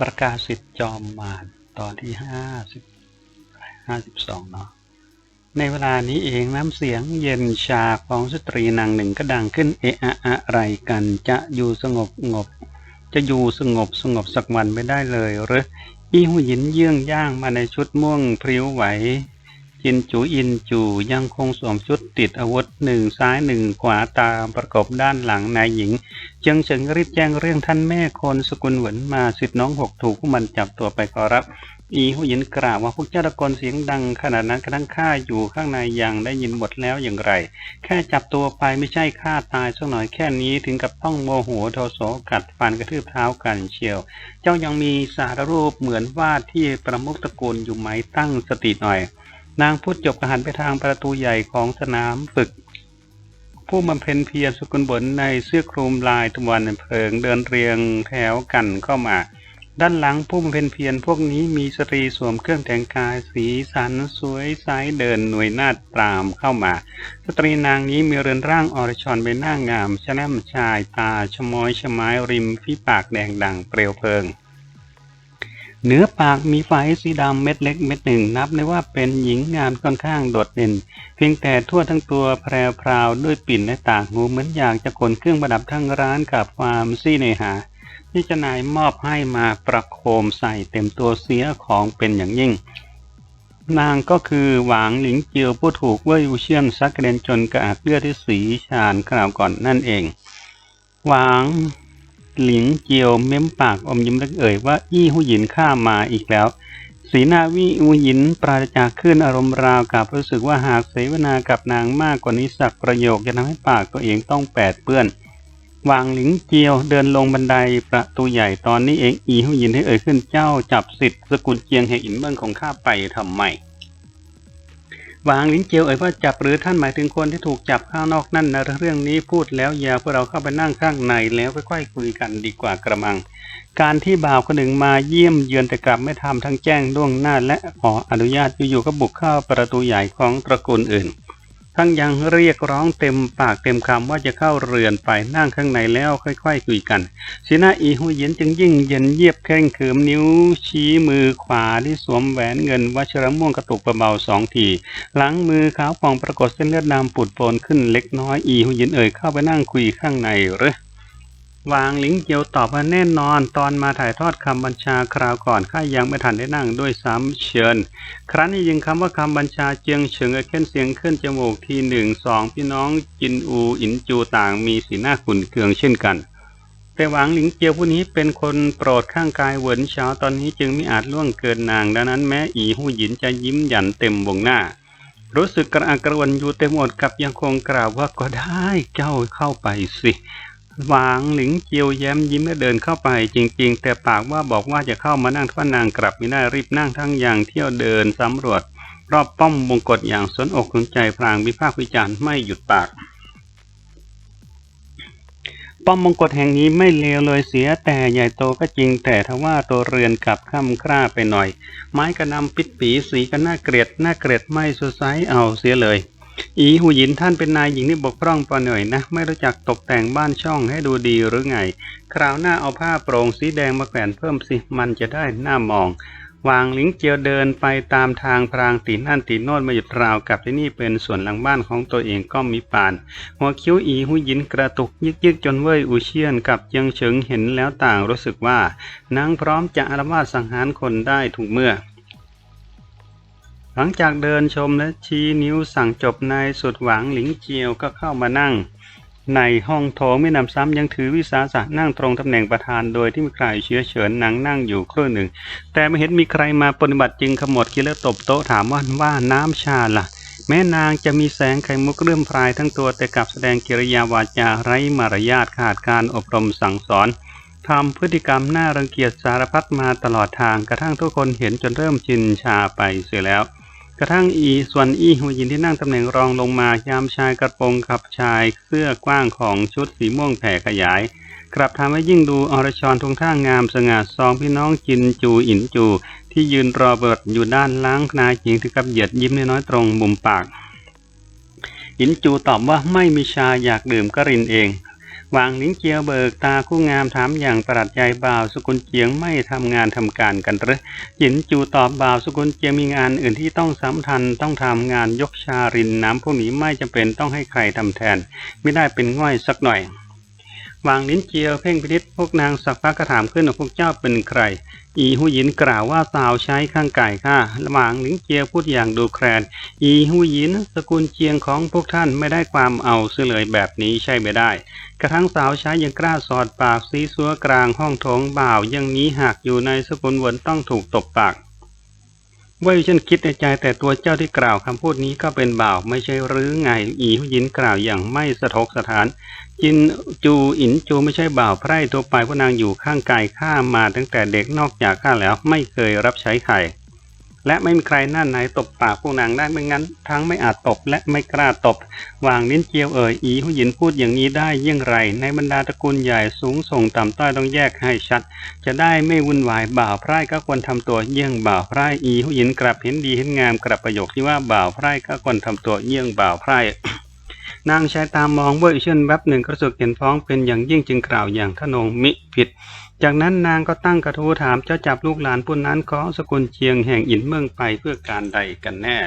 ประกาศสิทธิ์จอมมารตอนที่ห้าสิบห้าสิบสองเนาะในเวลานี้เองน้ำเสียงเย็นชาของสตรีนางหนึ่งก็ดังขึ้นเอะอะอะไรกันจะอยู่สงบงบ จะอยู่สงบสงบสักวันไม่ได้เลยหรืออีหูหยินเยื่องย่างมาในชุดม่วงพริ้วไหว จินจูอินจูยังคงสวมชุดติดอาวุธหนึ่งซ้ายหนึ่งขวาตามประกบด้านหลังนายหญิงจึงเฉิงรีบแจ้งเรื่องท่านแม่คนสกุลเหวินมาสิทธิน้องหกถูกผู้มันจับตัวไปขอรับ อีหูหยินกล่าวว่าพวกเจ้าตะกนเสียงดังขนาดนั้นกระทั่งข้าอยู่ข้างในยังได้ยินหมดแล้วอย่างไร แค่จับตัวไปไม่ใช่ฆ่าตายสักหน่อยแค่นี้ถึงกับต้องโมโหโทโสกัดฟันกระทืบเท้ากันเชียว เจ้ายังมีสารรูปเหมือนว่าที่ประมุขตระกูลอยู่ไหมตั้งสติหน่อย นางพูดจบกหันไปทางประตูใหญ่ของสนามฝึก ผู้บำเพ็ญเพียรสุกุลบนในเสื้อคลุมลายตะวันเพลิงเดินเรียงแถวกันเข้ามา ด้านหลังผู้บำเพ็ญเพียรพวกนี้มีสตรีสวมเครื่องแต่งกายสีสันสวยใสเดินหน่วยนาฏตามเข้ามา สตรีนางนี้มีเรือนร่างอรชรใบหน้างามชะแนมชายตาชมอยชะไม้ริมฝีปากแดงดังเปลวเพลิง เหนือปากมีไฟสีดำเม็ดเล็กเม็ดหนึ่งนับได้ว่าเป็นหญิงงามค่อนข้างโดดเด่น เพียงแต่ทั่วทั้งตัวแพรพราวด้วยปิ่นและต่างหูเหมือนอยากจะขนเครื่องประดับทั้งร้านกับความซี่เนหา ที่จะนายมอบให้มาประโคมใส่เต็มตัวเสียของเป็นอย่างยิ่ง นางก็คือหวางหลิงเจียวผู้ถูกเว่ยอูเชียนซักกระเดนจนกระอักเลือดที่สีชาญคราวก่อนนั่นเอง หวาง หลิงเจียวเม้มปากอมยิ้มเล็กเอ่ยว่าอี้หูหยินข้ามาอีกแล้ว สีหน้าวิอูหยินปราศจากขึ้นอารมณ์ราวกับรู้สึกว่าหากเสวนากับนางมากกว่านี้สักประโยคจะทำให้ปากตัวเองต้องแปดเปื้อนวางหลิงเจียวเดินลงบันไดประตูใหญ่ตอนนี้เองอีหูหยินให้เอ่ยขึ้นเจ้าจับสิทธิ์สกุลเจียงแห่งอินเบิ้งของข้าไปทำไม วางลิ้นเจียวเอ่ยว่าจับหรือท่านหมายถึงคนที่ถูกจับข้างนอกนั่นนะเรื่องนี้พูดแล้วอย่าพวกเราเข้าไปนั่งข้างในแล้วค่อยๆคุยกันดีกว่ากระมัง การที่บ่าวคนหนึ่งมาเยี่ยมเยือนแต่กลับไม่ทำทั้งแจ้งล่วงหน้าและขออนุญาตอยู่ๆก็บุกเข้าประตูใหญ่ของตระกูลอื่น ทั้งยังเรียกร้องเต็มปากเต็มคำว่าจะเข้าเรือนไปนั่งข้างในแล้วค่อยๆคุยกันสีหน้าอีหูเย็นจึงยิ่งเย็นเยียบแข้งเขิมนิ้วชี้มือขวาที่สวมแหวนเงินวัชรม่วงกระตุกเบาๆสองทีหลังมือขาวผ่องปรากฏเส้นเลือดดำปุดโปนขึ้นเล็กน้อยอีหูเย็นเอ่ยเข้าไปนั่งคุยข้างในหรือ วางหลิงเกียวตอบว่าแน่นอน ตอนมาถ่ายทอดคำบัญชาคราวก่อนข้ายังไม่ทันได้นั่งด้วยซ้ำเชิญ ครั้นนี้ยิงคำว่าคำบัญชาเจียงเฉิงเค้นเสียงขึ้นจมูกทีหนึ่งสองพี่น้องจินอูอินจูต่างมีสีหน้าขุ่นเคืองเช่นกันแต่หวังหลิงเจียวผู้นี้เป็นคนโปรดข้างกายเหวินเช้าตอนนี้จึงไม่อาจล่วงเกินนาง ดังนั้นแม้อีหูหยินจะยิ้มหยันเต็มวงหน้า รู้สึกกระอักกระวนอยู่เต็มหมดกับยังคงกล่าวว่าก็ได้เจ้าเข้าไปสิ หวางหลิงเจียวแย้มยิ้มและเดินเข้าไปจริง ๆ แต่ปากว่าบอกว่าจะเข้ามานั่งท่านางกลับไม่ได้รีบนั่งทั้งอย่างเที่ยวเดินสำรวจ รอบป้อมมงกฎอย่างสนอกสนใจพลางวิพากษ์วิจารณ์ไม่หยุดปาก ป้อมมงกฎแห่งนี้ไม่เลวเลยเสียแต่ใหญ่โตก็จริงแต่ทว่าตัวเรือนกลับค่ำคร่าไปหน่อย ไม้กระนำปิดปีสีก็น่าเกลียดน่าเกลียดไม่สดใสเอาเสียเลย อีหูหยินท่านเป็นนายหญิงที่บกพร่องปหน่อยนะ ไม่รู้จักตกแต่งบ้านช่องให้ดูดีหรือไง คราวหน้าเอาผ้าโปร่งสีแดงมาแขวนเพิ่มสิ มันจะได้หน้ามอง วางลิงเจียวเดินไปตามทางพรางตีนั่นตีโน่นมาหยุดราวกับที่นี่เป็นส่วนหลังบ้านของตัวเองก็มีปาน หัวคิ้วอีหูยินกระตุกยึกยึกจนเว่ยอูเชียนกับเจียงเฉิงเห็นแล้วต่างรู้สึกว่านางพร้อมจะอารวาสสังหารคนได้ทุกเมื่อ หลังจากเดินชมและชี้นิ้วสั่งจบนายสุดหวังหลิงเจียวก็เข้ามานั่ง ในห้องโถงไม่นำซ้ำยังถือวิสาสะนั่งตรงตำแหน่งประธานโดยที่มีใครเชื้อเฉินนางนั่งอยู่ครู่หนึ่ง แต่ไม่เห็นมีใครมาปฏิบัติจึงขมวดคิดแล้วตบโต๊ะถามว่าว่าน้ำชาล่ะแม้นางจะมีแสงไข่มุกเรื่มพรายทั้งตัวแต่กลับแสดงกิริยาวาจาไร้มารยาทขาดการอบรมสั่งสอนทำพฤติกรรมน่ารังเกียจสารพัดมาตลอดทางกระทั่งทุกคนเห็นจนเริ่มชินชาไปเสียแล้ว กระทั่งอีส่วนอีหัวยินที่นั่งตำแหน่งรองลงมายามชายกระโปรงขับชายเสื้อกว้างของชุดสีม่วงแผ่ขยาย กลับทำให้ยิ่งดูอรชรทงท่างามสง่าสองพี่น้องจินจูอินจู ที่ยืนรอเบิดอยู่ด้านล่างนายหญิงถึงกับเหยียดยิ้มน้อยตรงมุมปากอินจูตอบว่าไม่มีชาอยากดื่มก็รินเอง วางลิงเจียวเบิกตาคู่งามถามอย่างประหลาดใจบ่าวสกุลเจียงไม่ทำงานทำการกันหรือหยินจูตอบบ่าวสกุลเจียงมีงานอื่นที่ต้องสำทันต้องทำงานยกชารินน้ำพวกนี้ไม่จำเป็นต้องให้ใครทำแทน ไม่ได้เป็นง่อยสักหน่อย วางลิ้นเจียวเพ่งพินิษพวกนางสักพักก็ถามขึ้นว่าพวกเจ้าเป็นใคร อีหูยินกล่าวว่าสาวใช้ข้างไก่ข้าระหว่างลิ้นเจียวพูดอย่างดูแคลน อีหูยินสกุลเจียงของพวกท่านไม่ได้ความเอาเสื่อเลยแบบนี้ใช่ไม่ได้ กระทั่งสาวใช้ยังกล้าสอดปากซีซัวกลางห้องโถงบ่าวยังนี้หากอยู่ในสกุลเวนต้องถูกตบปาก ว่ยฉันคิดในใจแต่ตัวเจ้าที่กล่าวคำพูดนี้ก็เป็นบ่าว ไม่ใช่หรือไง อีหุยินกล่าวอย่างไม่สะทกสถาน จินจูอินจูไม่ใช่บ่าวไพร่ตัวไปพวกนางอยู่ข้างกายข้ามาตั้งแต่เด็กนอกจากข้าแล้วไม่เคยรับใช้ใคร และไม่มีใครหน้าไหนตบปากพวกนางได้ไม่งั้น ทั้งไม่อาจตบและไม่กล้าตบ วางลิ้นเจียวเอ่ยอีหูหยินพูดอย่างนี้ได้เยี่ยงไร ในบรรดาตระกูลใหญ่สูงส่งต่ำต้อยต้องแยกให้ชัด จะได้ไม่วุ่นวายบ่าวไพร่ก็ควรทำตัวเยี่ยงบ่าวไพร่อีหูหยินกลับเห็นดีเห็นงามกลับประโยคที่ว่าบ่าวไพร่ก็ควรทำตัวเยี่ยงบ่าวไพร่นางชายตามมองเว่ยเช่นแวบหนึ่งกระสุกเห็นฟ้องเป็นอย่างยิ่งจึงกล่าวอย่างทะนงมิผิด จากนั้นนางก็ตั้งกระทู้ถามเจ้าจับลูกหลานผู้นั้นของสกุลเชียงแห่งอินเมืองไปเพื่อการใดกันแน่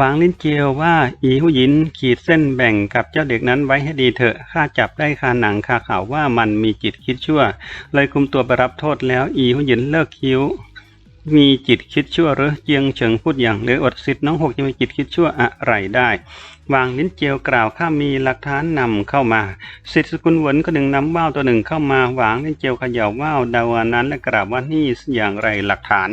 วางลิ้นเจียวว่าอีหูยินขีดเส้นแบ่งกับเจ้าเด็กนั้นไว้ให้ดีเถอะข้าจับได้คาหนังคาข่าวว่ามันมีจิตคิดชั่ว เลยคุมตัวไปรับโทษแล้วอีหูยินเลิกคิ้ว มีจิตคิดชั่วหรือเจียงเฉิงพูดอย่างหรืออดสิทธิ์น้องหกจะมีจิตคิดชั่วอะไรได้ วางลิ้นเจียวกล่าวข้ามีหลักฐานนำเข้ามาสิทธิสกุลหวนก็ดึงนำว่าวตัวหนึ่งเข้ามาวางลิ้นเจียวเขย่าว่าวดาวานั้นและกล่าวว่านี่อย่างไรหลักฐาน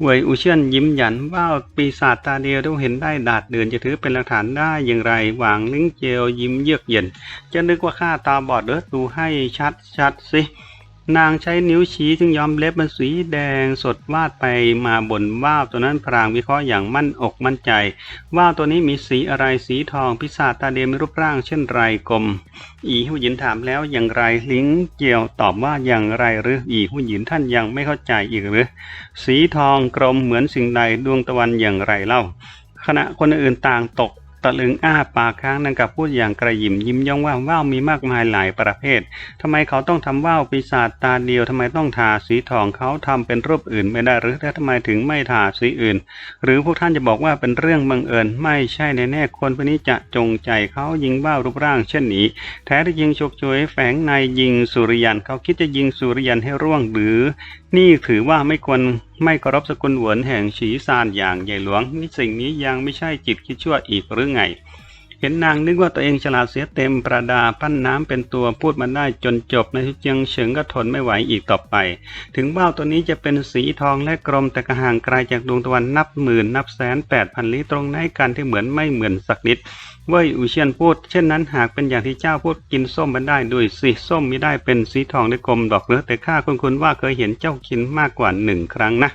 เวยอูเชียนยิ้มหยันว่าวปีศาจตาเดียวต้องเห็นได้ดาดเดือนจะถือเป็นหลักฐานได้อย่างไรวางลิ้นเจียวยิ้มเยือกเย็นจะนึกว่าข้าตาบอดเด้อดูให้ชัดชัดสิ นางใช้นิ้วชี้จึงยอมเล็บมันสีแดงสดวาดไปมาบนว่าวตัวนั้นพรางวิเคราะห์อย่างมั่นอกมั่นใจ ว่าวตัวนี้มีสีอะไรสีทองพิศาตาเดมีรูปร่างเช่นไรกลม อีหูหยินถามแล้วอย่างไรลิงเจียวตอบว่าอย่างไรหรืออีหูหยินท่านยังไม่เข้าใจอีกหรือ สีทองกลมเหมือนสิ่งใดดวงตะวันอย่างไรเล่าขณะคนอื่นต่างตก ตะลึงอ้าปากค้างนังกับพูดอย่างกระยิมยิ้มย่องว่าว่าวมีมากมายหลายประเภททำไมเขาต้องทำว่าวปีศาจตาเดียวทำไมต้องทาสีทองเขาทำเป็นรูปอื่นไม่ได้หรือแล้วทำไมถึงไม่ทาสีอื่น หรือพวกท่านจะบอกว่าเป็นเรื่องบังเอิญ ไม่ใช่แน่ๆคนพวกนี้จะจงใจเขายิงว่าวรูปร่าง เช่นนี้ แท้ที่ยิงฉกฉวยแฝงในยิงสุริยันเขาคิดจะยิงสุริยันให้ร่วงหรือ นี่ถือว่าไม่ควรไม่เคารพสกุลเหวินแห่งฉีซานอย่างใหญ่หลวงนี่สิ่งนี้ยังไม่ใช่จิตคิดชั่วอีกหรือไง เห็นนางนึกว่าตัวเองฉลาดเสียเต็มประดาปั้นน้ำเป็นตัวพูดมาได้จนจบในที่เจียงเฉิงก็ทนไม่ไหวอีกต่อไป ถึงว่าวตัวนี้จะเป็นสีทองและกลมแต่ก็ห่างไกลจากดวงตะวันนับหมื่นนับแสนแปดพันลี้ตรงไหนกันที่เหมือนไม่เหมือนสักนิดเว่ยอูเชียนพูด เช่นนั้นหากเป็นอย่างที่เจ้าพูดกินส้มมันได้ด้วยสิส้มไม่ได้เป็นสีทองได้กลมดอกเหรือแต่ข้าคุณคุณว่าเคยเห็นเจ้ากินมากกว่าหนึ่งครั้งนะ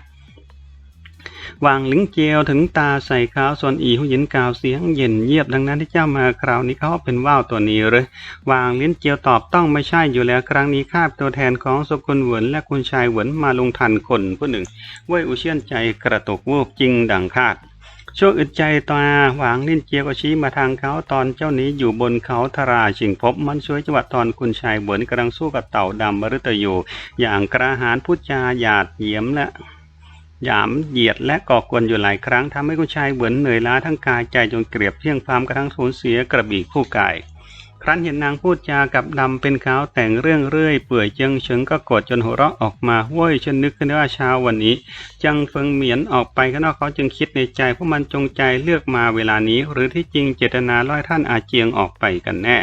วางลิงเจียวถึงตาใส่ขาวส่วนอีหูยินกล่าวเสียงเย็นเยียบดังนั้นที่เจ้ามาคราวนี้เขาเป็นว่าวตัวนี้หรือวางลิ้นเจียวตอบต้องไม่ใช่อยู่แล้วครั้งนี้ข้าเป็นตัวแทนของสกุลเหวินและคุณชายเหวินมาลงทันคนผู้หนึ่งเว่ยอูเชียนใจกระตุกวูบจริงดังคาดช่วงอึดใจตาหวางลิ้นเจียวก็ชี้มาทางเขาตอนเจ้านี้อยู่บนเขาทราชิงพบมันช่วยจังหวัดตอนคุณชายเหวินกำลังสู้กับเต่าดำมฤตยูอย่างกระหารพูดจาหยาดเยี่ยมและ หยามเหยียดและก่อกวนอยู่หลายครั้งทำให้คุณชายเหมือนเหนื่อยล้าทั้งกายใจจนเกลียบเพียงพามกระทั่งสูญเสียกระบี่คู่กาย ครั้นเห็นนางพูดจากับดำเป็นขาวแต่งเรื่องเรื่อยเปื่อยเจิงเฉิงก็กดจนหัวเราะออกมาเว้ยฉันนึกขึ้นว่าเช้าวันนี้ จังเฟิงเหมียนออกไปข้างนอกเขาจึงคิดในใจเพราะมันจงใจเลือกมาเวลานี้ หรือที่จริงเจตนาล่อยท่านอาเจียงออกไปกันแน่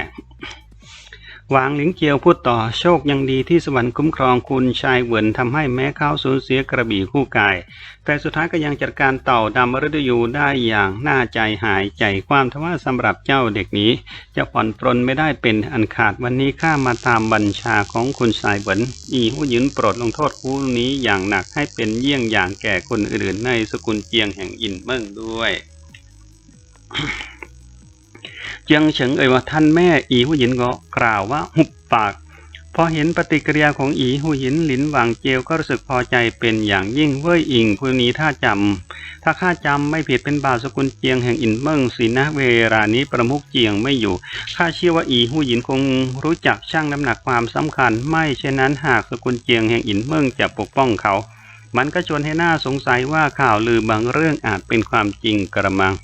หวางหลิงเจียวพูดต่อโชคยังดีที่สวรรค์คุ้มครองคุณชายเหวินทำให้แม้เขาสูญเสียกระบี่คู่กาย แต่สุดท้ายก็ยังจัดการเต่าดำมฤตยูได้อย่างน่าใจหายใจความทว่าสำหรับเจ้าเด็กนี้ จะผ่อนปรนไม่ได้เป็นอันขาดวันนี้ข้ามาตามบัญชาของคุณชายเหวินอีหูหยินโปรดลงโทษผู้นี้อย่างหนักให้เป็นเยี่ยงอย่างแก่คนอื่นในสกุลเจียงแห่งอินเมิ่งด้วย เจียงเฉิงเอ่ยว่าท่านแม่อีผู้หญิงก็กล่าวว่าหุบปาก พอเห็นปฏิกิริยาของอีหูหยินหลินหวางเจียวก็รู้สึกพอใจเป็นอย่างยิ่งเว่ยอิงผู้นี้ถ้าจำถ้าข้าจำไม่ผิดเป็นบ่าวสกุลเจียงแห่งอินเมิงสินะเวลานี้ประมุขเจียงไม่อยู่ข้าเชื่อว่าอีหูหยินคงรู้จักช่างน้ำหนักความสำคัญ ไม่เช่นนั้นหากสกุลเจียงแห่งอินเมิงจะปกป้องเขา มันก็ชวนให้หน่าสงสัยว่าข่าวลือบางเรื่องอาจเป็นความจริงกระมัง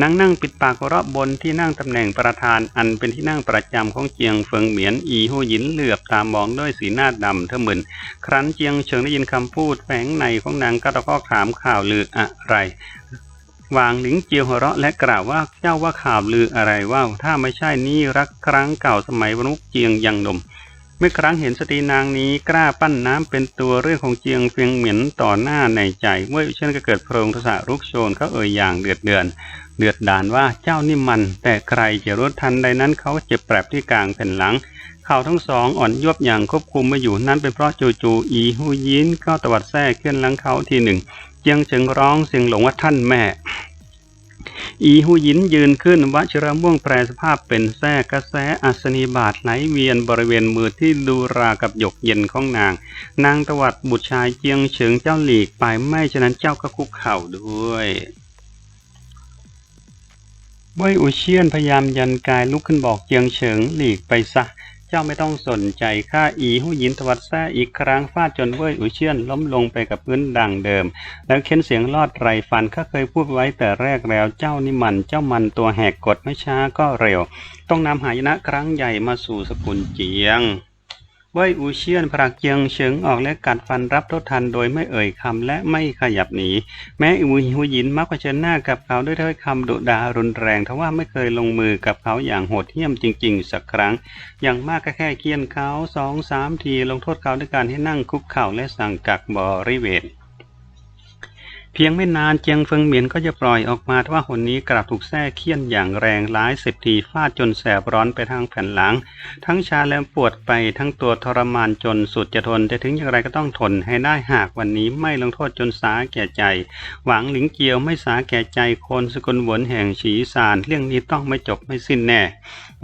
นั่งนั่งปิดปากหัวเราะบนที่นั่งตำแหน่งประธานอันเป็นที่นั่งประจำของเจียงเฟิงเหมียนอีหูหยินเหลือบตามมองด้วยสีหน้าดำเทมึนครั้นเจียงเฉิงได้ยินคำพูดแฝงในของนางก็ตะก็ถามข่าวลืออะไรวางหลิงเจียวหัวเราะและกล่าวว่าเจ้าว่าข่าวลืออะไรว่าถ้าไม่ใช่นี่รักครั้งเก่าสมัยวนุกเจียงยังหนม เมื่อครั้งเห็นสตรีนางนี้กล้าปั้นน้ำเป็นตัวเรื่องของเจียงเฟียงเหมียนต่อหน้าในใจเมื่อเช่นก็เกิดโพรงทศรุกโชนเขาเอ่ยอย่างเดือดเดือน เดือดดานว่าเจ้านี่มัน แต่ใครจะรู้ทันใดนั้นเขาเจ็บแปรบที่กลางแผ่นหลังเข่าทั้งสองอ่อนยวบอย่างควบคุมไม่อยู่นั่นเป็นเพราะจู่ๆอีหูยินก็ตวัดแท้ขึ้นหลังเขาทีหนึ่งเจียงเฉิงร้องเสียงหลงว่าท่านแม่ อีหูยินยืนขึ้นวชิระม่วงแปรสภาพเป็นแท้กระแสอัศนีบาทไหลเวียนบริเวณมือที่ดูรากับหยกเย็นของนาง นางตวัดบุตรชายเจียงเฉิงเจ้าหลีกไปไม่ฉะนั้นเจ้าก็คุกเข่าด้วยเว่ยอุเชียนพยายามยันกายลุกขึ้นบอกเจียงเฉิงหลีกไปซะ จ้าไม่ต้องสนใจข้าอีหูยินทวัดแท่อีกครั้งฟาดจนเว่ยอุเชียนล้มลงไปกับพื้นดังเดิม แล้วเค้นเสียงลอดไรฟันข้าเคยพูดไว้แต่แรกแล้วเจ้านี่มันเจ้ามันตัวแหกกฎไม่ช้าก็เร็ว ต้องนำหายนะครั้งใหญ่มาสู่สกุลเจียง เว่ยอูเชียนพรักเกียงเฉิงออกและกัดฟันรับโทษทันโดยไม่เอ่ยคำและไม่ขยับหนี แม้อูหูยินมักเผชิญหน้ากับเขาด้วยถ้อยคำดุดารุนแรงทว่าไม่เคยลงมือกับเขาอย่างโหดเหี้ยมจริง ๆ สักครั้ง อย่างมากก็แค่เคียนเขาสองสามทีลงโทษเขาด้วยการให้นั่งคุกเข่าและสั่งกักบริเวณ เพียงไม่นานเจียงเฟิงเหมียนก็จะปล่อยออกมาทว่าหนนี้กลับถูกแท้เคี่ยนอย่างแรงหลายสิบทีฟาดจนแสบร้อนไปทางแผ่นหลัง ทั้งชาและปวดไปทั้งตัวทรมานจนสุดจะทน แต่ถึงอย่างไรก็ต้องทนให้ได้หากวันนี้ไม่ลงโทษจนสาแก่ใจ หวังหลิงเกียวไม่สาแก่ใจคนสกุลหวนแห่งฉีสารเรื่องนี้ต้องไม่จบไม่สิ้นแน่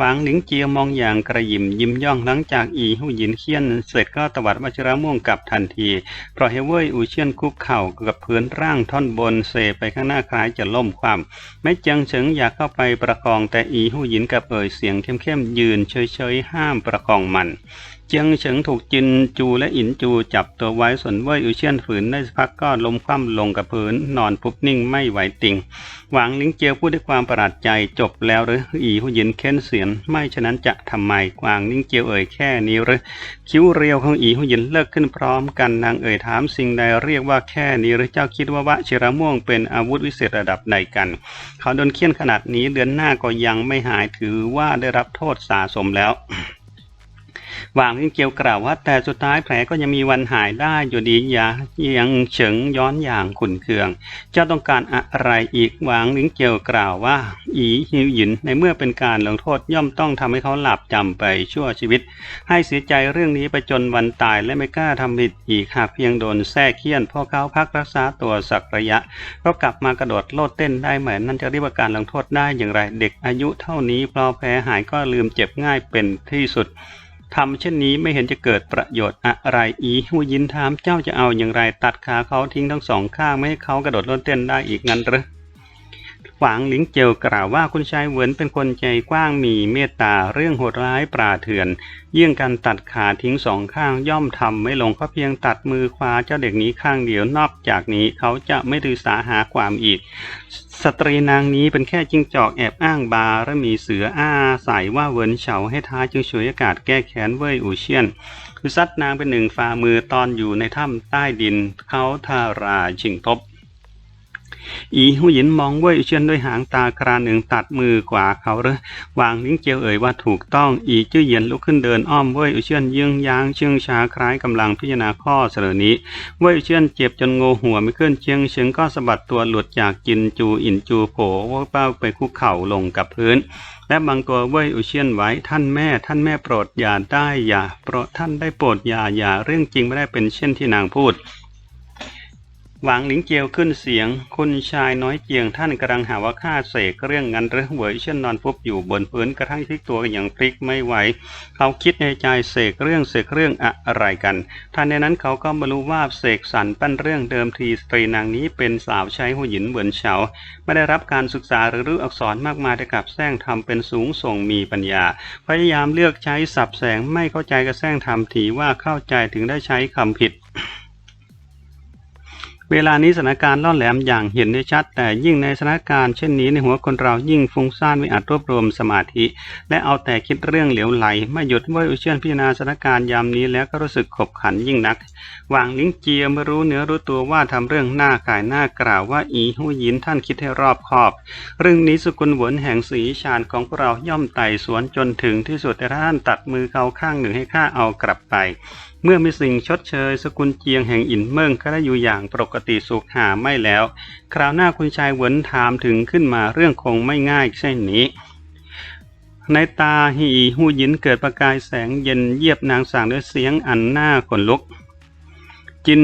หวังหลิงเจียมองอย่างกระยิมยิ้มย่องหลังจากอีหูหยินเคียนเสร็จก็ตวัดวชิระม่วงกลับทันที เพราะเฮเว่ยอูเชียนคุกเข่ากับพื้นร่างท่อนบนเซไปข้างหน้าคล้ายจะล่มความแม้เจียงเฉิงอยากเข้าไปประคองแต่อีหูหยินกับเอ่ยเสียงเข้มๆยืนเฉยๆห้ามประคองมัน เจียงเฉิงถูกจินจูและอินจูจับตัวไว้ส่วนเว่ยอูเชียนฝืนได้สักพักก็ล้มคว่ำลงกับพื้น นอนปุ๊บนิ่งไม่ไหวติง หวังลิงเจียวพูดด้วยความประหลาดใจจบแล้วหรืออีหูหยินเค้นเสียงไม่ฉะนั้นจะทำไมกวางลิงเจียวเอ่ยแค่นี้หรือคิ้วเรียวของอีหูหยินเลิกขึ้นพร้อมกันนางเอ่ยถามสิ่งใดเรียกว่าแค่นี้หรือเจ้าคิดว่าวะชิระม่วงเป็นอาวุธวิเศษระดับใดกัน เขาโดนเคี่ยนขนาดนี้เดือนหน้าก็ยังไม่หายถือว่าได้รับโทษสาสมแล้ว วางลิงเกียวกล่าวว่า แต่สุดท้ายแผลก็ยังมีวันหายได้อยู่ดีอย่ายังเฉิงย้อนอย่างขุนเคือง เจ้าต้องการอะไรอีกหวางลิงเจียวกล่าวว่า อีฮิวหยินในเมื่อเป็นการลงโทษย่อมต้องทำให้เขาหลับจำไปชั่วชีวิต ให้เสียใจเรื่องนี้ไปจนวันตายและไม่กล้าทำผิดอีกหากเพียงโดนแทรกเคี่ยนพอเขาพักรักษาตัวสักระยะ ก็กลับมากระโดดโลดเต้นได้เหมือนนั่นจะเรียกว่าการลงโทษได้อย่างไร เด็กอายุเท่านี้พอแผลหายก็ลืมเจ็บง่ายเป็นที่สุด ทำเช่นนี้ไม่เห็นจะเกิดประโยชน์อะไรอีหูยินถามเจ้าจะเอาอย่างไรตัดขาเขาทิ้งทั้งสองข้างไม่ให้เขากระโดดโลดเต้นได้อีกงั้นหรือ หวางหลิงเจียวกล่าวว่าคุณชายเหวินเป็นคนใจกว้างมีเมตตาเรื่องโหดร้ายปราเถื่อน เยี่ยงการตัดขาทิ้งสองข้างย่อมทำไม่ลงเพราะเพียงตัดมือขวาเจ้าเด็กนี้ข้างเดียวนอกจากนี้เขาจะไม่ถือสาหาความอีก สตรีนางนี้เป็นแค่จิ้งจอกแอบอ้างบาและมีเสืออ้าใส่ว่าเวินเฉาให้ท้าจึงฉวยอากาศแก้แค้นเว่ยอูเชียนคือซัดนางเป็นหนึ่งฝ่ามือตอนอยู่ในถ้ำใต้ดินเขาทาราชิงทบ อีหูหยินมองเว่ยเชียนด้วยหางตาคราหนึ่งตัดมือกว่าเขาหรือวางลิ้งเจียวเอ่ยว่าถูกต้องอีจื้อเหยียนลุกขึ้นเดินอ้อมเว่ยเชียนยืงยางเชื่องช้าคล้ายกำลังพิจารณาข้อเสนอนี้เว่ยเชียนเจ็บจนโงหัวไม่ขึ้นเชียงเชิงก็สะบัดตัวหลุดจากจินจูอินจูโผว่าเป้าไปคุกเข่าลงกับพื้นและบางตัวเว่ยอุเชียนไว้ท่านแม่ ท่านแม่โปรดอย่าได้อย่าโปรดท่านได้โปรดอย่าอย่าเรื่องจริงไม่ได้เป็นเช่นที่นางพูด หวังหลิงเจียวขึ้นเสียง คุณชายน้อยเจียงท่านกำลังหาว่าข้าเสกเรื่องงันหรือเหวยเช่นนอนฟุบอยู่บนพื้นกระทั่งพลิกตัวอย่างพลิกไม่ไหว เขาคิดในใจเสกเรื่องเสกเรื่องอะไรกันทันในนั้นเขาก็มารู้ว่าเสกสรรปั้นเรื่องเดิมทีสตรีนางนี้เป็นสาวใช้หูหยินเหมือนเฉาไม่ได้รับการศึกษาหรือรู้อักษรมากมายแต่กลับแซงทำเป็นสูงส่งมีปัญญา พยายามเลือกใช้สับแสงไม่เข้าใจก็แซงทำถีว่าเข้าใจถึงได้ใช้คำผิด เวลานี้สถานการณ์ล่อแหลมอย่างเห็นได้ชัด แต่ยิ่งในสถานการณ์เช่นนี้ในหัวคนเรายิ่งฟุ้งซ่านไม่อาจรวบรวมสมาธิ และเอาแต่คิดเรื่องเหลวไหล ไม่หยุดเว่ยอุเชียนพิจารณาสถานการณ์ยามนี้แล้วก็รู้สึกขบขันยิ่งนักวางลิ้งเจียไม่รู้เนื้อรู้ตัวว่าทำเรื่องหน้าขายหน้ากล่าวว่าอีหูยินท่านคิดให้รอบคอบ เรื่องนี้สกุลหวนแห่งสีชาญของพวกเราย่อมไต่สวนจนถึงที่สุดแต่ท่านตัดมือเขาข้างหนึ่งให้ข้าเอากลับไป เมื่อมีสิ่งชดเชย สกุลเจียงแห่งอินเมิงก็ได้อยู่อย่างปกติสุขหาไม่แล้ว คราวหน้าคุณชายเหวินถามถึงขึ้นมาเรื่องคงไม่ง่ายเช่นนี้ ในตาฮีหูยินเกิดประกายแสงเย็นเยียบนางสางด้วยเสียงอันหน้าขนลุก จิน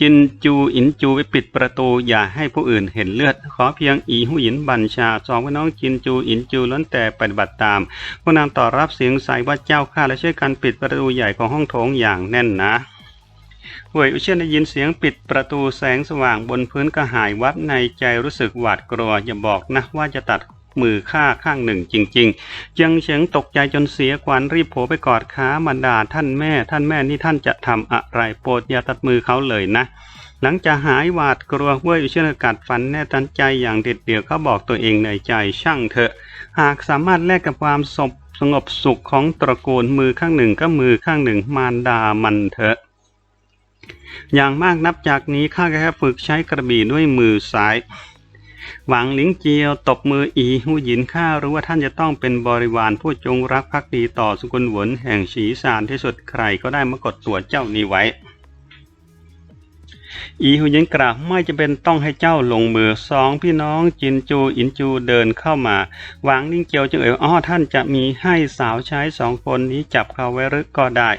จินจูอินจูไปปิดประตูอย่าให้ผู้อื่นเห็นเลือด ขอเพียงอีหูหยินบัญชาสองพี่น้องจินจูอินจูล้นแต่ปฏิบัติตามพวกนางต่อรับเสียงใส่ว่าเจ้าข้าและช่วยกันปิดประตูใหญ่ของห้องโถงอย่างแน่นนะหวยอุเชนได้ยินเสียงปิดประตูแสงสว่างบนพื้นก็หายวับในใจรู้สึกหวาดกลัวอย่าบอกนะว่าจะตัด มือฆ่าข้างหนึ่งจริงๆยังเฉียงตกใจจนเสียขวัญรีบโผไปกอดขามันดาท่านแม่ ท่านแม่นี่ท่านจะทำอะไรโปรดอย่าตัดมือเขาเลยนะหลังจากหายหวาดกลัวเว้ยอุเชียนกัดฟันแน่ตันใจอย่างเด็ดเดี่ยวเขาบอกตัวเองในใจช่างเถอะ หากสามารถแลกกับความสบสงบสุขของตระกูลมือข้างหนึ่งก็มือข้างหนึ่งมารดามันเถอะ อย่างมากนับจากนี้ข้าแค่ฝึกใช้กระบี่ด้วยมือซ้าย หวังหลิงเจียวตบมืออีหูหยินข้ารู้ว่าท่านจะต้องเป็นบริวารผู้จงรักภักดีต่อสกุลหวนแห่งฉีสารที่สุดใครก็ได้มากดตัวเจ้านี้ไว้ อีหูหยินกราบไม่จะเป็นต้องให้เจ้าลงมือสองพี่น้องจินจูอินจูเดินเข้ามาหวังลิงเจียวจึงเอ่ยอ้อท่านจะมีให้สาวใช้สองคนนี้จับเขาไว้หรือก็ได้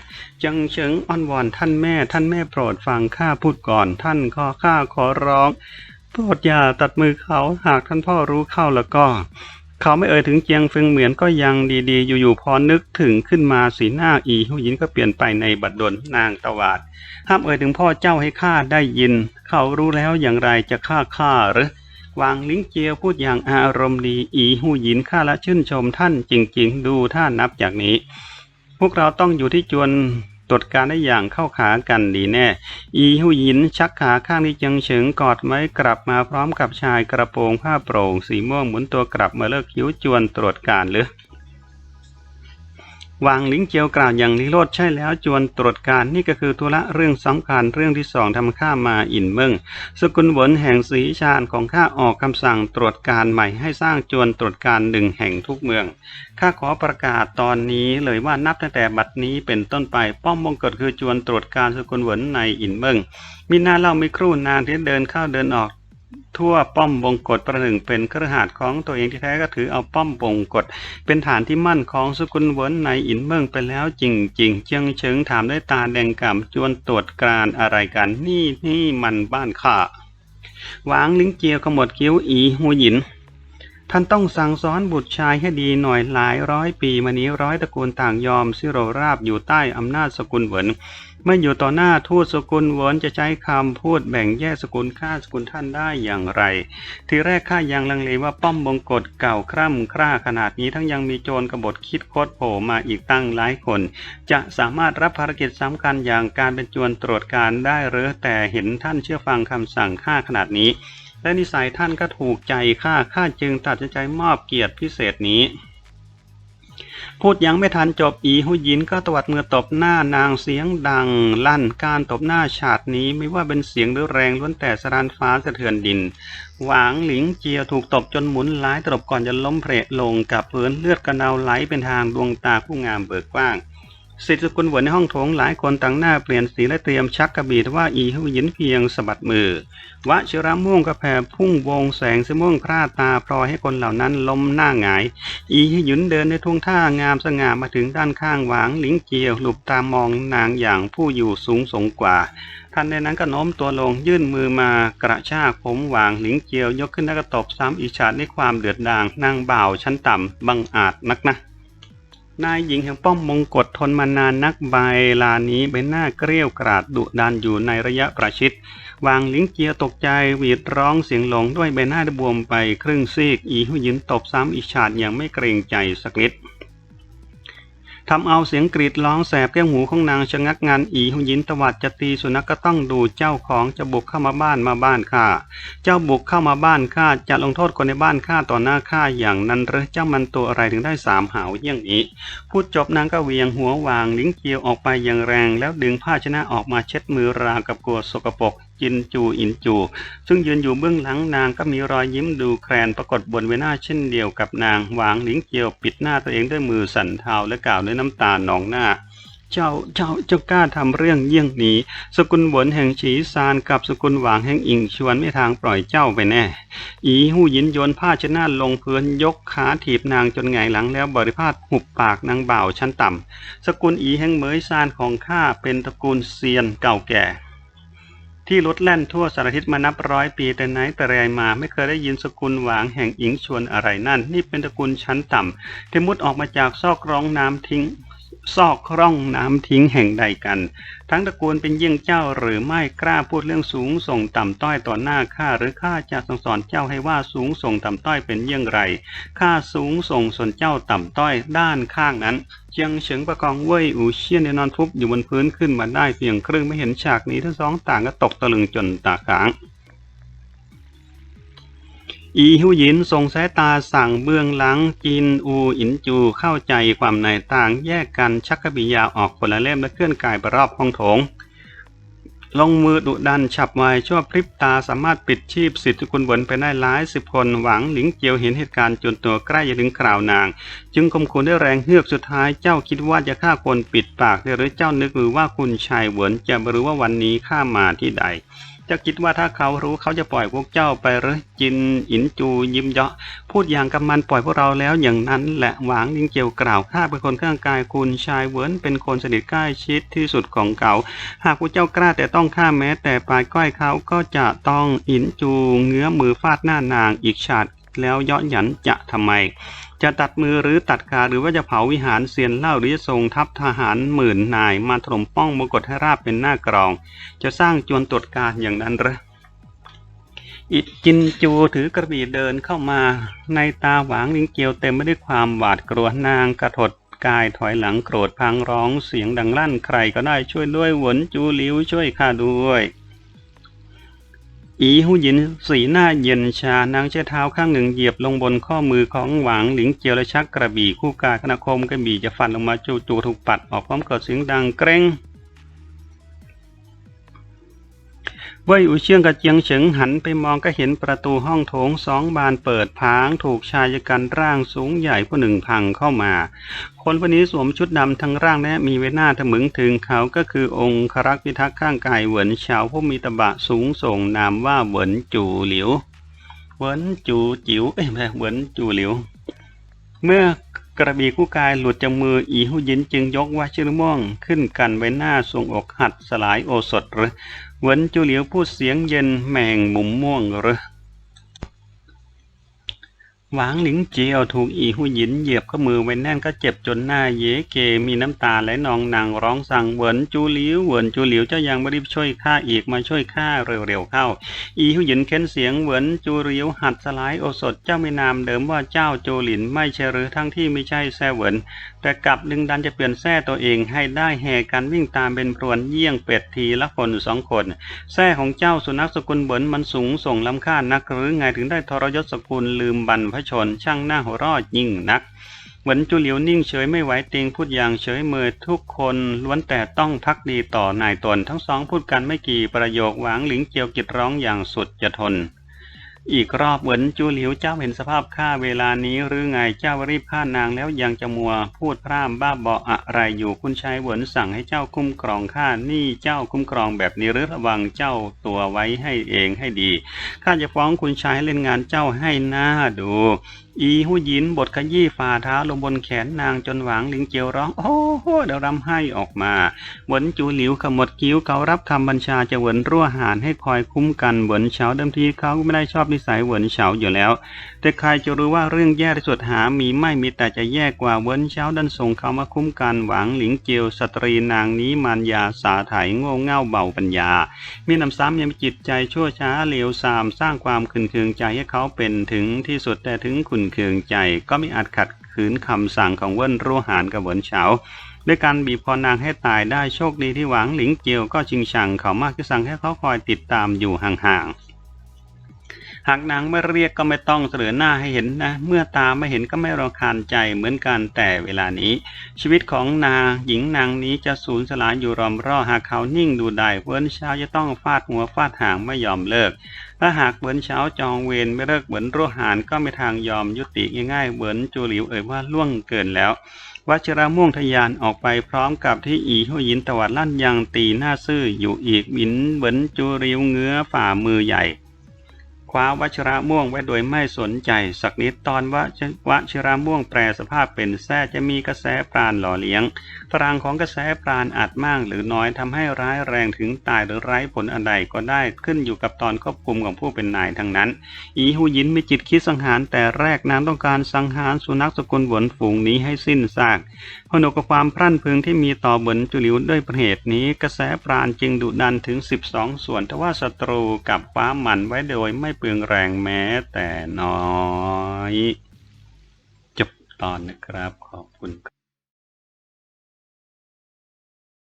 จังเฉิงอ้อนวอนท่านแม่ท่านแม่โปรดฟังข้าพูดก่อนท่านขอข้าขอร้อง โปรดอย่าตัดมือเขาหากท่านพ่อรู้เข้าแล้วก็ เขาไม่เอ่ยถึงเจียงเฟิงเหมือนก็ยังดีๆ อยู่ๆพอนึกถึงขึ้นมาสีหน้าอีหูยินก็เปลี่ยนไปในบัดดลนางตวาดห้ามเอ่ยถึงพ่อเจ้าให้ข้าได้ยิน เขารู้แล้วอย่างไรจะฆ่าข้าหรือวางลิ้งเจียวพูดอย่างอารมณ์ดี อีหูยินข้าละชื่นชมท่านจริง ๆ ดูท่านนับจากนี้ พวกเราต้องอยู่ที่จวน ตรวจการได้อย่างเข้าขากันดีแน่ อีหุยินชักขาข้างที่จังเฉิงกอดไม้กลับมาพร้อมกับชายกระโปรงผ้าโปร่งสีม่วงหมุนตัวกลับมาเลิกคิ้วจวนตรวจการหรือ วางลิงเจียวกล่าวอย่างนิโรธใช่แล้วจวนตรวจการนี่ก็คือธุระเรื่องสำคัญเรื่องที่สองทำข้ามาอินเมืองสกุลหวนแห่งสีชาญของข้าออกคำสั่งตรวจการใหม่ให้สร้างจวนตรวจการหนึ่งแห่งทุกเมืองข้าขอประกาศตอนนี้เลยว่านับตั้งแต่บัดนี้เป็นต้นไปป้อมมงกฎคือจวนตรวจการสกุลหวนในอินเมืองมีหน้าเล่าไม่ครู่นานที่เดินเข้าเดินออก ทั่วป้อมวงกฎประหนึ่งเป็นเครือข่ายของตัวเองที่แท้ก็ถือเอาป้อมวงกฎเป็นฐานที่มั่นของสกุลเวินในอินเมืองไปแล้วจริงๆเจียงเฉิงถามด้วยตาแดงก่ำจวนตรวจการอะไรกันนี่นี่มันบ้านข้าหวางลิงเจียวขมวดคิ้วอีหูหยินท่านต้องสั่งสอนบุตรชายให้ดีหน่อยหลายร้อยปีมานี้ร้อยตระกูลต่างยอมซิโรราบอยู่ใต้อำนาจสกุลเหวิน เมื่ออยู่ต่อหน้าทูตสกุลเหวนจะใช้คำพูดแบ่งแยกสกุลข้าสกุลท่านได้อย่างไร ทีแรกข้ายังลังเลว่าป้อมบงกฎเก่าคร่ำคร่าขนาดนี้ทั้งยังมีโจรกบฏคิดโคตรโผล่มาอีกตั้งหลายคน จะสามารถรับภารกิจสำคัญอย่างการเป็นจวนตรวจการได้หรือแต่เห็นท่านเชื่อฟังคำสั่งข้าขนาดนี้ และนิสัยท่านก็ถูกใจข้าข้าจึงตัดสินใจมอบเกียรติพิเศษนี้ พูดยังไม่ทันจบอีหุยินก็ตวัดมือตบหน้านางเสียงดัง ลั่นการตบหน้าฉาดนี้ไม่ว่าเป็นเสียงหรือแรงล้วนแต่สรานฟ้าสะเทือนดิน หวางหลิงเจียวถูกตบจนหมุนหลายตบก่อนจะล้มเพลลงกับพื้นเลือดกระเดาไหลเป็นทางดวงตาผู้งามเบิกกว้าง สิทธิสกุลหวนในห้องโถงหลายคนต่างหน้าเปลี่ยนสีและเตรียมชักกระบี่ทว่าอีหูหยินเพียงสะบัดมือ วะชิระม่วงกระแผ่พุ่งวงแสงสม่วงพร่าตาพลอยให้คนเหล่านั้นล้มหน้าหงาย อีหูหยินเดินในทุ่งท่างามสง่ามาถึงด้านข้างหวางหลิงเจียวหลุบตามองนางอย่างผู้อยู่สูงส่งกว่าท่านในนั้นก็โน้มตัวลงยื่นมือมากระชากผมหวางหลิงเจียวยกขึ้นแล้วก็ตบซ้ำอิจฉาในความเดือดดางนางบ่าวชั้นต่ำบังอาจนักนะ นายหญิงแห่งป้อมมงกฎทนมานานนักใบลานี้ใบหน้าเกรี้ยวกราดดุดันอยู่ในระยะประชิด วางลิงเกียตกใจหวีดร้องเสียงหลงด้วยใบหน้าดบวมไปครึ่งซีก อีหุยินตบซ้ำอิฉาดอย่างไม่เกรงใจสักนิด ทำเอาเสียงกรีดร้องแสบแก้วหูของนางชะงักงานอีหุยินตวัดจะตีสุนัขก็ต้องดูเจ้าของจะบุกเข้ามาบ้านมาบ้านข้าเจ้าบุกเข้ามาบ้านข้าจะลงโทษคนในบ้านข้าต่อหน้าข้าอย่างนั้นหรือเจ้ามันตัวอะไรถึงได้สามหาวเยี่ยงนี้พูดจบนางก็เวียงหัววางลิงเกียวออกไปอย่างแรง แล้วดึงผ้าชนะออกมาเช็ดมือราวกับกลัวสกปรกจินจูอินจู ซึ่งยืนอยู่เบื้องหลังนางก็มีรอยยิ้มดูแคลนปรากฏบนใบหน้าเช่นเดียวกับนางหวางหลิงเกียวปิดหน้าตัวเองด้วยมือสั่นเทาและกล่าวด้วยน้ำตาหนองหน้าเจ้าเจ้าเจ้ากล้าทำเรื่องเยี่ยงนี้ สกุลหวนแห่งฉีซานกับสกุลหวางแห่งอิงชวนไม่ทางปล่อยเจ้าไปแน่ อีหู้ยินโยนผ้าชนะลงพื้นยกขาถีบนางจนหงหลังแล้วบริพาทหุบปากนางบ่าวชั้นต่ำสกุลอีแห่งเหมยซานของข้าเป็นตระกูลเซียนเก่าแก่ ที่ลดแล่นทั่วสารทิศมานับร้อยปีแต่ไหนแต่ไรมาไม่เคยได้ยินสกุลหวางแห่งอิงชวนอะไรนั่น นี่เป็นตระกูลชั้นต่ำที่มุดออกมาจากซอกร้องน้ำทิ้ง ซอกร่องน้ำทิ้งแห่งใดกัน ทั้งตระกูลเป็นเยี่ยงเจ้าหรือไม่กล้าพูดเรื่องสูงส่งต่ำต้อยต่อหน้าข้าหรือข้าจะสั่งสอนเจ้าให้ว่าสูงส่งต่ำต้อยเป็นเยี่ยงไรข้าสูงส่งส่วนเจ้าต่ำต้อยด้านข้างนั้นเจียงเฉิงประกองเว่ยอูเชียนในนอนฟุบอยู่บนพื้นขึ้นมาได้เพียงครึ่งไม่เห็นฉากนี้ทั้งสองต่างก็ตกตะลึงจนตาค้าง อีหูหยินส่งสายตาสั่งเบื้องหลังจินอูอินจูเข้าใจความในต่างแยกกันชักกบี่ยาออกคนละเล่มและเคลื่อนกายไปรอบห้องโถง ลงมือดุดันฉับไวชั่วพริบตาสามารถปิดชีพสิทธิคุณบนไปได้หลายสิบคนหวังหลิงเจียวเห็นเหตุการณ์จนตัวใกล้จะถึงคราวนาง จึงคมคูนด้วยแรงเฮือกสุดท้ายเจ้าคิดว่าจะฆ่าคนปิดปากหรือเจ้านึกหรือว่าคุณชายเหวินจะรู้ว่าวันนี้ข้ามาที่ใด เจ้าคิดว่าถ้าเขารู้เขาจะปล่อยพวกเจ้าไปหรือจินอินจูยิ้มเยาะ พูดอย่างกำมันปล่อยพวกเราแล้วอย่างนั้นแหละหวางลิงเจียวกล่าวข้าเป็นคนข้างกายคุณชายเวินเป็นคนสนิทใกล้ชิดที่สุดของเขา หากพวกเจ้ากล้าแต่ต้องฆ่าแม้แต่ปลายก้อยเขาก็จะต้องอินจูเงื้อมือฟาดหน้านางอีกฉาด แล้วเยาะหยันจะทำไม จะตัดมือหรือตัดขาหรือว่าจะเผาวิหารเซียนเล่าหรือจะส่งทัพทหารหมื่นนาย มาถล่มป้องมกฏให้ราบเป็นหน้ากรอง จะสร้างจวนตรวจการอย่างนั้นหรออิจินจูถือกระบี่เดินเข้ามา ในตาหวางลิงเกียวเต็มไปด้วยความหวาดกลัวนางกระถดกายถอยหลังโกรธพังร้องเสียงดังลั่นใครก็ได้ช่วยด้วยหวนจูหลิวช่วยข้าด้วย อีหูหยินสีหน้าเย็นชานางใช้เท้าข้างหนึ่งเหยียบลงบนข้อมือของหวังหลิงเจียวและชักกระบี่คู่กายคณะคมกระบี่จะฟันลงมาจู่ๆถูกปัดออกพร้อมกับเสียงดังเกรง เว่ยอูเชียงกับเจียงเฉิงหันไปมองก็เห็นประตูห้องโถงสองบานเปิดพางถูกชายกันร่างสูงใหญ่ผู้หนึ่งพังเข้ามา คนคนนี้สวมชุดดำทั้งร่างและมีเวหน้าถมึงถึงเขาก็คือองค์ครักพิทักษ์ข้างกายเหวินเฉาผู้มีตบะสูงส่งนามว่าเหวินจูหลิวเหวินจูจิ๋วเอ้ยไม่ใช่เหวินจูหลิว เมื่อกระบี่คู่กายหลุดจากมืออีหุยินจึงยกว่าชื่อม่วงขึ้นกันไว้หน้าทรงอกหัดสลายโอสถหรือ เหวินจูเหลียวพูดเสียงเย็นแมงมุมม่วงหรือ หวางหลิงเจียวถูกอีหูหยินเหยียบข้อมือไว้แน่นก็เจ็บจนหน้าเยเกมีน้ำตาไหลนองนางร้องสั่งเหวินจูเหลียวเหวินจูเหลียวเจ้ายังไม่รีบช่วยข้าอีกมาช่วยข้าเร็วๆเข้า อีหูหยินเค้นเสียงเหวินจูเหลียวหัดสลายโอสถเจ้าไม่นามเดิมว่าเจ้าโจหลินไม่ใช่หรือทั้งที่ไม่ใช่แซเหวินแต่กลับดึงดันจะเปลี่ยนแท้ตัวเองให้ได้แห่กันวิ่งตามเป็นพรวนเยี่ยงเป็ดทีละคนสองคนแท้ของเจ้าสุนัขสกุลเบินมันสูงส่งล้ำค่านักหรือไงถึงได้ทรยศสกุลลืมบรรพชน ช่างหน้าหัวรอดยิ่งนักเหมือนจูเหลียวนิ่งเฉยไม่ไหวติงพูดอย่างเฉยเมยทุกคนล้วนแต่ต้องพักดีต่อนายตน ทั้งสองพูดกันไม่กี่ประโยคหวางหลิงเจียวกิดร้องอย่างสุดจะทน อีกรอบเหวินจูหลิวเจ้าเห็นสภาพข้าเวลานี้หรือไงเจ้ารีบฆ่านางแล้วยังจะมัวพูดพร่ำบ้าบออะไรอยู่คุณชายเหวินสั่งให้เจ้าคุ้มครองข้านี่เจ้าคุ้มครองแบบนี้หรือระวังเจ้าตัวไว้ให้เองให้ดีข้าจะฟ้องคุณชายเล่นงานเจ้าให้หน้าดู อีหูหยินบทขยี้ฝ่าเท้าลงบนแขนนางจนหวางลิงเจียวร้อง โอ้โหเดี๋ยวรำให้ออกมาเหวินจูหลิวขมวดคิ้วเขารับคำบัญชาจะเหวินรั่วหานให้คอยคุ้มกันเหวินเฉาเดิมทีเขาไม่ได้ชอบนิสัยเหวินเฉาอยู่แล้ว แต่ใครจะรู้ว่าเรื่องแย่ที่สุดหามีไม่มีแต่จะแย่กว่าเหวินเฉาดันส่งเขามาคุ้มกันหวังหลิงเจียวสตรีนางนี้มารยาสาไถโง่เง่าเบาปัญญา มีนำซ้ำยังมีจิตใจชั่วช้าเลวทรามสร้างความขุนเคืองใจให้เขาเป็นถึงที่สุดแต่ถึงขุนเคืองใจ ก็ไม่อาจขัดขืนคำสั่งของเวิ้นรู้หานกับเหวินเฉาด้วยการบีบคอนางให้ตายได้โชคดีที่หวังหลิงเจียวก็ชิงชังเขามากที่สั่งให้เขาคอยติดตามอยู่ห่างๆ หากนางไม่เรียกก็ไม่ต้องเสลือหน้าให้เห็นนะ เมื่อตาไม่เห็นก็ไม่รำคาญใจเหมือนกันแต่เวลานี้ ชีวิตของนางหญิงนางนี้จะสูญสลายอยู่รอมรอหากเขานิ่งดูได้เวินเช้าจะต้องฟาดหัวฟาดหางไม่ยอมเลิกถ้าหากเวินเช้าจองเวรไม่เลิกเหมือนโรหานก็ไม่ทางยอมยุติง่ายๆเหมือนจูหลิวเอ่ยว่าล่วงเกินแล้ววัชระม่วงทะยานออกไปพร้อมกับที่อีหัวยินตวัดลั่นยังตีหน้าซื่ออยู่อีกบินเหมือนจูริวเงื้อฝ่ามือใหญ่ ว้าวัชระม่วงไว้โดยไม่สนใจ สักนิดตอนวชวชระม่วงแปรสภาพเป็นแท้จะมีกระแสปราณหล่อเลี้ยงพลังของกระแสปราณอาจมากหรือน้อยทำให้ร้ายแรงถึงตายหรือไร้ผลอันใดก็ได้ขึ้นอยู่กับตอนควบคุมของผู้เป็นนายทั้งนั้น อีหูยินมีจิตคิดสังหารแต่แรกนางต้องการสังหารสุนัขสกุลหวนฝูงนี้ให้สิ้นซาก ผนวกกับความพรั่นพรึงที่มีต่อเหมือนจุลิวด้วยประเหตุนี้กระแสปราณจึงดุดันถึง 12 ส่วนทว่าศัตรูกับคว้ามันไว้โดยไม่เปลืองแรงแม้แต่น้อย จบตอนนะครับขอบคุณ